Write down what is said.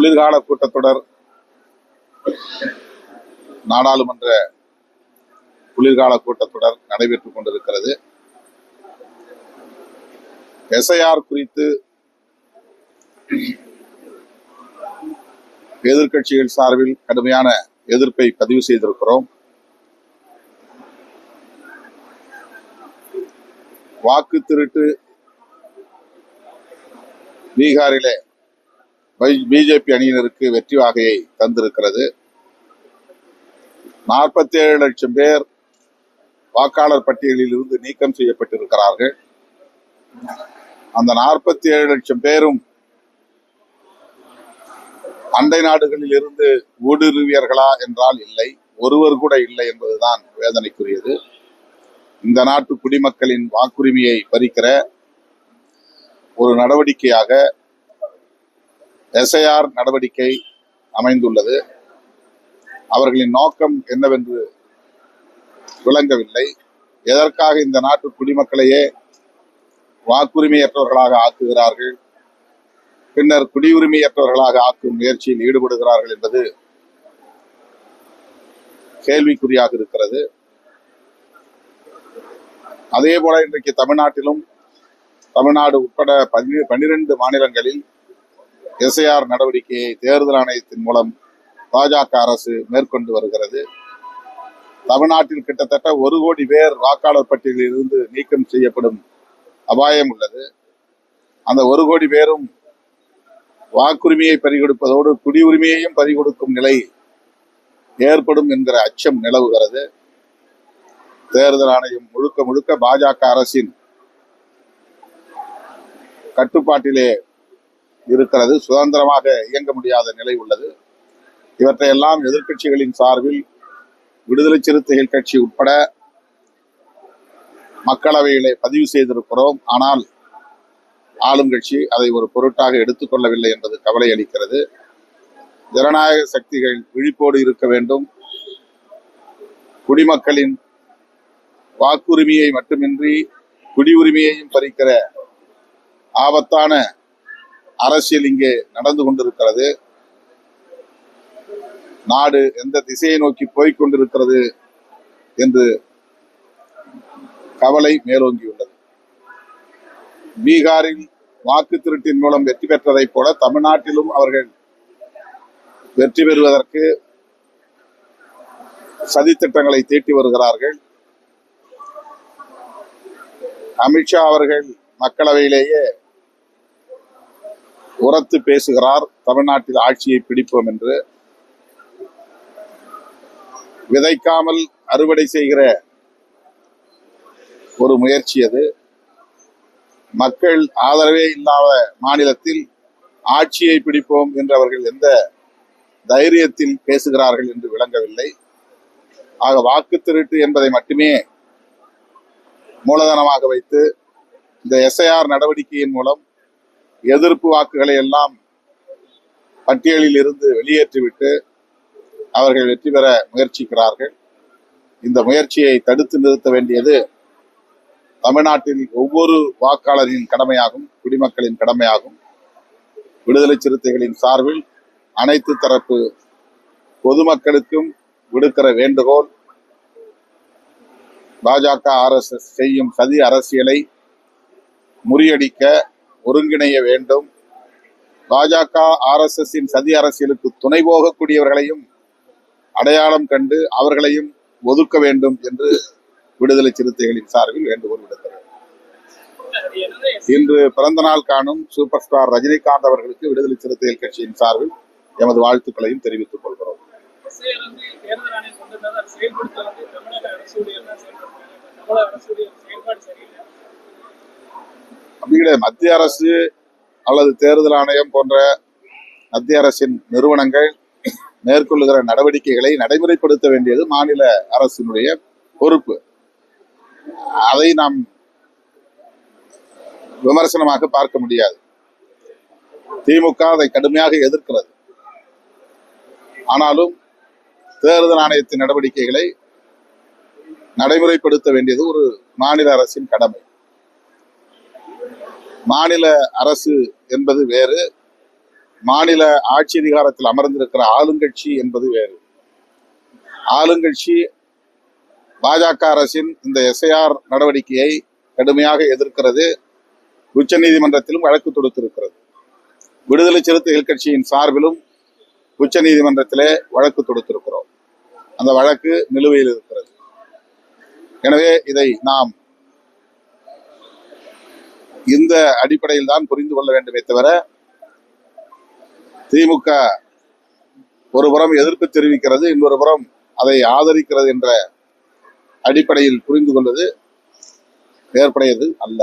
குளிர்கால கூட்டத்தொடர் நாடாளுமன்ற குளிர்கால கூட்டத்தொடர் நடைபெற்றுக் கொண்டிருக்கிறது. எஸ்ஐஆர் குறித்து எதிர்க்கட்சிகள் சார்பில் கடுமையான எதிர்ப்பை பதிவு செய்திருக்கிறோம். வாக்கு திருட்டு பீகாரிலே பிஜேபி அணியினருக்கு வெற்றி வாகையை தந்திருக்கிறது. நாற்பத்தி ஏழு லட்சம் பேர் வாக்காளர் பட்டியலில் இருந்து நீக்கம் செய்யப்பட்டிருக்கிறார்கள். அந்த நாற்பத்தி ஏழு லட்சம் பேரும் அண்டை நாடுகளில் இருந்து ஊடுருவியர்களா என்றால் இல்லை. ஒருவர் கூட இல்லை என்பதுதான் வேதனைக்குரியது. இந்த நாட்டு குடிமக்களின் வாக்குரிமையை பறிக்கிற ஒரு நடவடிக்கையாக எஸ்ஐஆர் நடவடிக்கை அமைந்துள்ளது. அவர்களின் நோக்கம் என்னவென்று விளங்கவில்லை. எதற்காக இந்த நாட்டு குடிமக்களையே வாக்குரிமையற்றவர்களாக ஆக்குகிறார்கள்? பின்னர் குடியுரிமையற்றவர்களாக ஆக்கும் முயற்சியில் ஈடுபடுகிறார்கள் என்பது கேள்விக்குறியாக இருக்கிறது. அதே போல இன்றைக்கு தமிழ்நாட்டிலும் தமிழ்நாடு உட்பட பன்னிரண்டு மாநிலங்களில் எஸ்ஐஆர் நடவடிக்கையை தேர்தல் ஆணையத்தின் மூலம் பாஜக அரசு மேற்கொண்டு வருகிறது. தமிழ்நாட்டில் கிட்டத்தட்ட ஒரு கோடி பேர் வாக்காளர் பட்டியலில் இருந்து நீக்கம் செய்யப்படும் அபாயம் உள்ளது. அந்த ஒரு கோடி பேரும் வாக்குரிமையை பறிகொடுப்பதோடு குடியுரிமையையும் பறிகொடுக்கும் நிலை ஏற்படும் என்கிற அச்சம் நிலவுகிறது. தேர்தல் ஆணையம் முழுக்க முழுக்க பாஜக அரசின் கட்டுப்பாட்டிலே இருக்கிறது. சுதந்திரமாக இயங்க முடியாத நிலை உள்ளது. இவற்றையெல்லாம் எதிர்கட்சிகளின் சார்பில் விடுதலை சிறுத்தைகள் கட்சி உட்பட மக்களவையிலே பதிவு செய்திருக்கிறோம். ஆனால் ஆளும் கட்சி அதை ஒரு பொருட்டாக எடுத்துக்கொள்ளவில்லை என்பது கவலை அளிக்கிறது. ஜனநாயக சக்திகள் விழிப்போடு இருக்க வேண்டும். குடிமக்களின் வாக்குரிமையை மட்டுமின்றி குடியுரிமையையும் பறிக்கிற ஆபத்தான அரசியல் இங்கே நடந்து கொண்டிருக்கிறது. நாடு எந்த திசையை நோக்கி போய்க் கொண்டிருக்கிறது என்று கவலை மேலோங்கியுள்ளது. பீகாரில் வாக்கு திருட்டின் மூலம் வெற்றி பெற்றதைப் போல தமிழ்நாட்டிலும் அவர்கள் வெற்றி பெறுவதற்கு சதித்திட்டங்களை தீட்டி வருகிறார்கள். அமித்ஷா அவர்கள் மக்களவையிலேயே உரத்து பேசுகிறார் தமிழ்நாட்டில் ஆட்சியை பிடிப்போம் என்று. விதைக்காமல் அறுவடை செய்கிற ஒரு முயற்சி அது. மக்கள் ஆதரவே இல்லாத மாநிலத்தில் ஆட்சியை பிடிப்போம் என்று அவர்கள் எந்த தைரியத்தில் பேசுகிறார்கள் என்று விளங்கவில்லை. ஆக வாக்கு திருட்டு என்பதை மட்டுமே மூலதனமாக வைத்து இந்த எஸ்ஐஆர் நடவடிக்கையின் மூலம் எதிர்ப்பு வாக்குகளை எல்லாம் பட்டியலில் இருந்து வெளியேற்றிவிட்டு அவர்கள் வெற்றி பெற முயற்சிக்கிறார்கள். இந்த முயற்சியை தடுத்து நிறுத்த வேண்டியது தமிழ்நாட்டில் ஒவ்வொரு வாக்காளரின் கடமையாகும் குடிமக்களின் கடமையாகும். விடுதலை சிறுத்தைகளின் சார்பில் அனைத்து தரப்பு பொதுமக்களுக்கும் விடுக்கிற வேண்டுகோள் பாஜக ஆர்எஸ்எஸ் செய்யும் சதி அரசியலை முறியடிக்க ஒருங்கிணைய வேண்டும். பாஜக ஆர்எஸ்எஸ்ஸின் சதி அரசியலுக்கு துணை போகக்கூடியவர்களையும் அடையாளம் கண்டு அவர்களையும் ஒதுக்க வேண்டும் என்று விடுதலை சிறுத்தைகளின் சார்பில் வேண்டுகோள் விடுக்கிறது இன்று பிறந்த நாள் காணும் சூப்பர் ஸ்டார் ரஜினிகாந்த் அவர்களுக்கு விடுதலை சிறுத்தைகள் கட்சியின் சார்பில் எமது வாழ்த்துக்களையும் தெரிவித்துக் கொள்கிறோம். கீழே கிடையாது மத்திய அரசு அல்லது தேர்தல் ஆணையம் போன்ற மத்திய அரசின் நிறுவனங்கள் மேற்கொள்ளுகிற நடவடிக்கைகளை நடைமுறைப்படுத்த வேண்டியது மாநில அரசினுடைய பொறுப்பு. அதை நாம் விமர்சனமாக பார்க்க முடியாது. திமுக அதை கடுமையாக எதிர்க்கிறது. ஆனாலும் தேர்தல் ஆணையத்தின் நடவடிக்கைகளை நடைமுறைப்படுத்த வேண்டியது ஒரு மாநில அரசின் கடமை. மாநில அரசு என்பது வேறு மாநில ஆட்சி அதிகாரத்தில் அமர்ந்திருக்கிற ஆளுங்கட்சி என்பது வேறு. ஆளுங்கட்சி பாஜக அரசின் இந்த எஸ்ஐஆர் நடவடிக்கையை கடுமையாக எதிர்க்கிறது உச்ச நீதிமன்றத்திலும் வழக்கு தொடுத்திருக்கிறது. விடுதலை சிறுத்தைகள் கட்சியின் சார்பிலும் உச்ச நீதிமன்றத்திலே வழக்கு தொடுத்திருக்கிறோம். அந்த வழக்கு நிலுவையில் இருக்கிறது. எனவே இதை நாம் இந்த அடிப்படையில் தான் புரிந்து கொள்ள வேண்டுமே தவிர திமுக ஒரு புறம் எதிர்ப்பு தெரிவிக்கிறது இன்னொரு புறம் அதை ஆதரிக்கிறது என்ற அடிப்படையில் புரிந்து கொள்வது ஏற்படையது அல்ல.